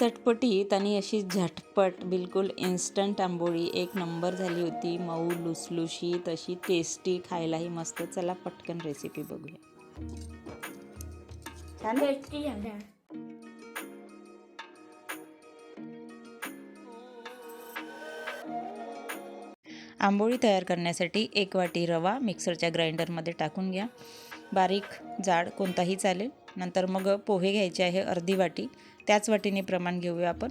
चटपटीत आणि अशी झटपट बिलकुल इन्स्टंट आंबोळी. एक नंबर झाली होती मऊ लुसलुशीत अशी टेस्टी खायलाही मस्त. चला पटकन रेसिपी बघूया. छान? टेस्टी आंबोळी तयार करण्यासाठी एक वाटी रवा मिक्सरच्या ग्राइंडरमध्ये टाकून घ्या. बारीक जाड कोणताही चालेल. नंतर मग पोहे घ्यायचे आहे अर्धी वाटी. त्याच वाटीने प्रमाण घेऊया आपण.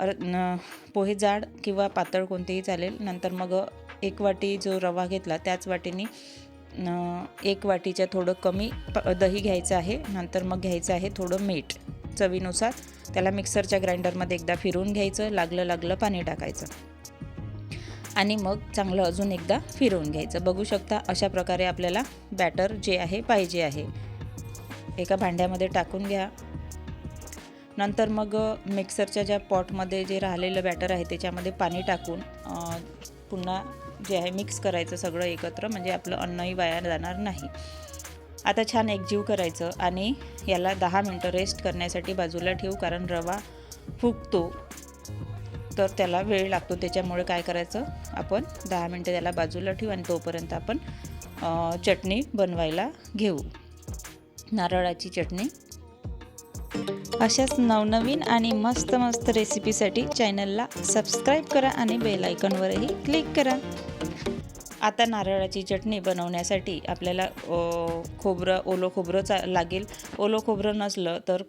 अर न पोहे जाड किंवा पातळ कोणतेही चालेल. नंतर मग एक वाटी जो रवा घेतला त्याच वाटीने एक वाटीच्या थोडं कमी प दही घ्यायचं आहे. नंतर मग घ्यायचं आहे थोडं मीठ चवीनुसार. त्याला मिक्सरच्या ग्राइंडरमध्ये एकदा फिरवून घ्यायचं लागलं लागलं पाणी टाकायचं. आणि मग चांगलं अजून एकदा फिरवून घ्यायचं. बघू शकता अशा प्रकारे आपल्याला बॅटर जे आहे पाहिजे आहे. एका भांड्यामध्ये टाकून घ्या. नंतर मग मिक्सरच्या ज्या पॉटमध्ये जे राहिलेलं बॅटर आहे त्याच्यामध्ये पाणी टाकून पुन्हा जे आहे मिक्स करायचं सगळं एकत्र म्हणजे आपलं अन्नही वाया जाणार नाही. आता छान एकजीव करायचं आणि याला दहा मिनटं रेस्ट करण्यासाठी बाजूला ठेवू कारण रवा फुगतो. तर त्याला वेळ लागतो त्याच्यामुळे काय करायचं आपण दहा मिनटं त्याला बाजूला ठेवू आणि तोपर्यंत आपण चटणी बनवायला घेऊ. नारळाची चटणी. अशाच नवनवीन आणि मस्त मस्त रेसिपीसाठी चॅनलला सबस्क्राईब करा आणि बेलायकनवरही क्लिक करा. आता नारळाची चटणी बनवण्यासाठी आपल्याला खोबरं ओलं खोबरं चा लागेल. ओलं खोबरं नसलं तर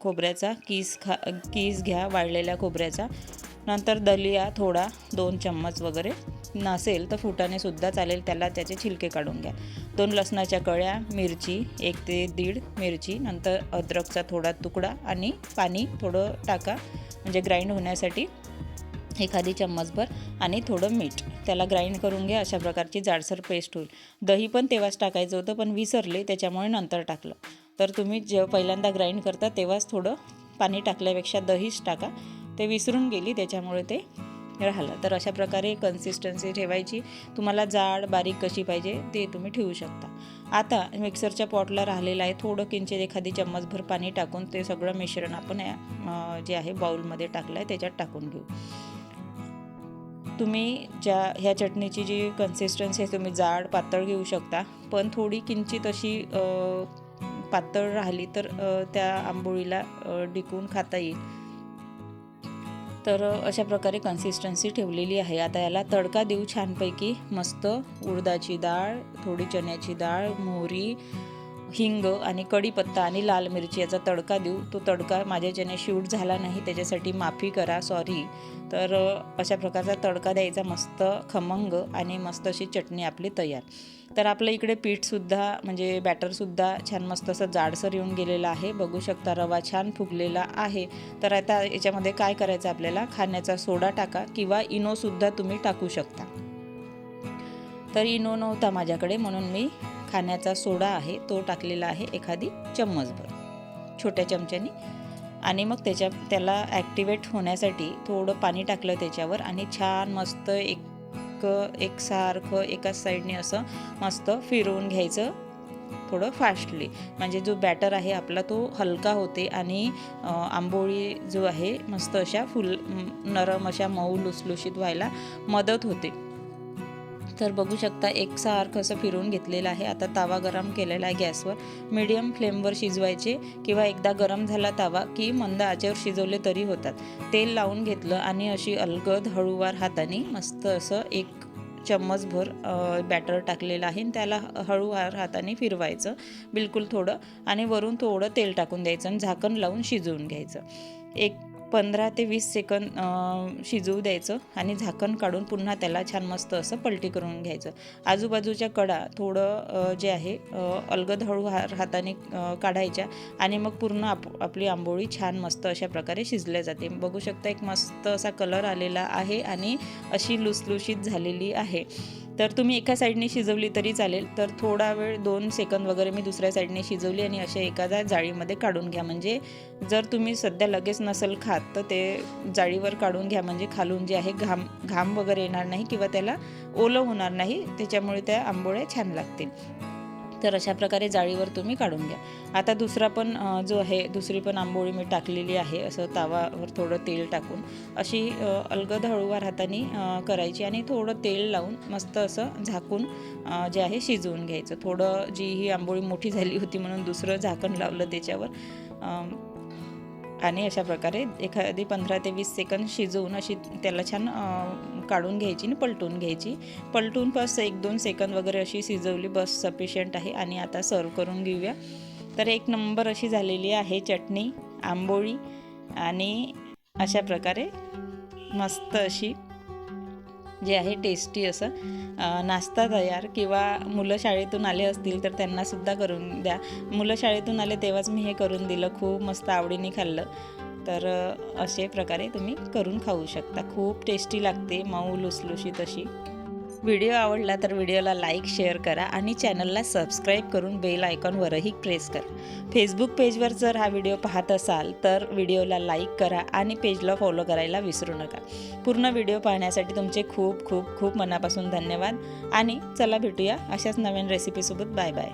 खोबऱ्याचा कीस खा कीस घ्या वाळलेल्या खोबऱ्याचा. नंतर दलिया थोडा दोन चम्मच वगैरे. नसेल तर फुटाने सुद्धा चालेल. त्याला त्याचे छिलके काढून घ्या. दोन लसणाच्या कळ्या मिरची एक ते दीड मिरची नंतर अद्रकचा थोडा तुकडा आणि पाणी थोडं टाका. म्हणजे ग्राइंड होण्यासाठी एखादी चम्मचभर आणि थोडं मीठ. त्याला ग्राइंड करून घ्या. अशा प्रकारची जाडसर पेस्ट होईल. दही पण तेव्हाच टाकायचं होतं पण विसरले त्याच्यामुळे नंतर टाकलं. तर तुम्ही जेव्हा पहिल्यांदा ग्राइंड करता तेव्हाच थोडं पाणी टाकल्यापेक्षा दहीच टाका. ते विसरून गेली त्याच्यामुळे ते राहिलं. तर अशा प्रकारे कन्सिस्टन्सी ठेवायची. तुम्हाला जाड बारीक कशी पाहिजे ते तुम्ही ठेवू शकता. आता मिक्सरच्या पॉटला राहिलेलं आहे थोडं किंचित एखादी चम्मचभर पाणी टाकून ते सगळं मिश्रण आपण या, जे आहे बाउलमध्ये टाकलं आहे त्याच्यात टाकून घेऊ. तुम्ही ज्या ह्या चटणीची जी कन्सिस्टन्सी आहे तुम्ही जाड पातळ घेऊ शकता. पण थोडी किंचित अशी पातळ राहिली तर त्या आंबोळीला डिकून खाता येईल. तर अशा प्रकारे कन्सिस्टन्सी ठेवलेली आहे. आता याला तडका देऊ छानपैकी मस्त उडदाची डाळ थोडी चण्याची डाळ मोहरी हिंग आणि कढीपत्ता आणि लाल मिरची याचा तडका देऊ. तो तडका माझ्याच्याने शूट झाला नाही त्याच्यासाठी माफी करा सॉरी तर अशा प्रकारचा तडका द्यायचा मस्त खमंग आणि मस्त अशी चटणी आपली तयार. तर आपलं इकडे पीठसुद्धा म्हणजे बॅटरसुद्धा छान मस्त असं जाडसर येऊन गेलेलं आहे. बघू शकता रवा छान फुगलेला आहे. तर आता याच्यामध्ये काय करायचं आपल्याला? खाण्याचा सोडा टाका किंवा इनोसुद्धा तुम्ही टाकू शकता. तर इनो नव्हता माझ्याकडे म्हणून मी खाण्याचा सोडा आहे तो टाकलेला आहे एखादी चम्मचभर छोट्या चमच्यानी. आणि मग त्याच्या त्याला ॲक्टिवेट होण्यासाठी थोडं पाणी टाकलं त्याच्यावर आणि छान मस्त एक एकसारखं एकाच साईडने असं मस्त फिरवून घ्यायचं थोडं फास्टली म्हणजे जो बॅटर आहे आपला तो हलका होते आणि आंबोळी जो आहे मस्त अशा फुल नरम अशा मऊ लुसलुशीत व्हायला मदत होते. तर बघू शकता एकसारखं असं फिरवून घेतलेलं आहे. आता तवा गरम केलेला आहे गॅसवर. मीडियम फ्लेमवर शिजवायचे किंवा एकदा गरम झाला तवा की मंद आचेवर शिजवले तरी होतात. तेल लावून घेतलं आणि अशी अलगद हळूवार हाताने मस्त असं एक चम्मचभर बॅटर टाकलेलं आहे. आणि त्याला हळूवार हाताने फिरवायचं बिलकुल थोडं आणि वरून थोडं तेल टाकून द्यायचं आणि झाकण लावून शिजवून घ्यायचं. एक पंधरा ते वीस सेकंद शिजवू द्यायचं आणि झाकण काढून पुन्हा त्याला छान मस्त असं पलटी करून घ्यायचं. आजूबाजूच्या कडा थोडं जे आहे अलगद हळू हा हाताने काढायच्या आणि मग पूर्ण आप आपली आंबोळी छान मस्त अशा प्रकारे शिजल्या जाते. बघू शकता एक मस्त असा कलर आलेला आहे आणि अशी लुसलुशीत झालेली आहे. तर तुम्ही एका साईडने शिजवली तरी चालेल. तर थोडा वेळ दोन सेकंद वगैरे मी दुसऱ्या साईडने शिजवली आणि अशा एखाद्या जाळीमध्ये काढून घ्या. म्हणजे जर तुम्ही सध्या लगेच नसेल खात तर ते जाळीवर काढून घ्या. म्हणजे खालून जे आहे घाम घाम वगैरे येणार नाही किंवा त्याला ओलं होणार नाही. त्याच्यामुळे त्या आंबोळ्या छान लागतील. तर अशा प्रकारे जाळीवर तुम्ही काढून घ्या. आता दुसरा पण जो आहे दुसरी पण आंबोळी मी टाकलेली आहे असं तावावर थोडं तेल टाकून. अशी अलगद हळूवार हाताने करायची आणि थोडं तेल लावून मस्त असं झाकून जे आहे शिजवून घ्यायचं. थोडं जी ही आंबोळी मोठी झाली होती म्हणून दुसरं झाकण लावलं त्याच्यावर. आणि अशा प्रकारे एखादी पंधरा ते वीस सेकंद शिजवून अशी त्याला छान काढून घ्यायची आणि पलटून घ्यायची. पलटून बस एक दोन सेकंद वगैरे अशी शिजवली बस सफिशियंट आहे आणि आता सर्व करून घेऊया. तर एक नंबर अशी झालेली आहे चटणी आंबोळी आणि अशा प्रकारे मस्त अशी जे आहे टेस्टी असं नाश्ता तयार किंवा मुलं शाळेतून आले असतील तर त्यांनासुद्धा करून द्या. मुलं शाळेतून आले तेव्हाच मी हे करून दिलं खूप मस्त आवडीने खाल्लं. तर असे प्रकारे तुम्ही करून खाऊ शकता. खूप टेस्टी लागते मऊ लुसलुशीत अशी. व्हिडिओ आवडला तर व्हिडिओला लाईक शेअर करा आणि चॅनलला सबस्क्राईब करून बेल आयकॉनवरही प्रेस करा. फेसबुक पेजवर जर हा व्हिडिओ पाहत असाल तर व्हिडिओला लाईक करा आणि पेजला फॉलो करायला विसरू नका. पूर्ण व्हिडिओ पाहण्यासाठी तुमचे खूप खूप खूप मनापासून धन्यवाद आणि चला भेटूया अशाच नवीन रेसिपीसोबत. Bye bye.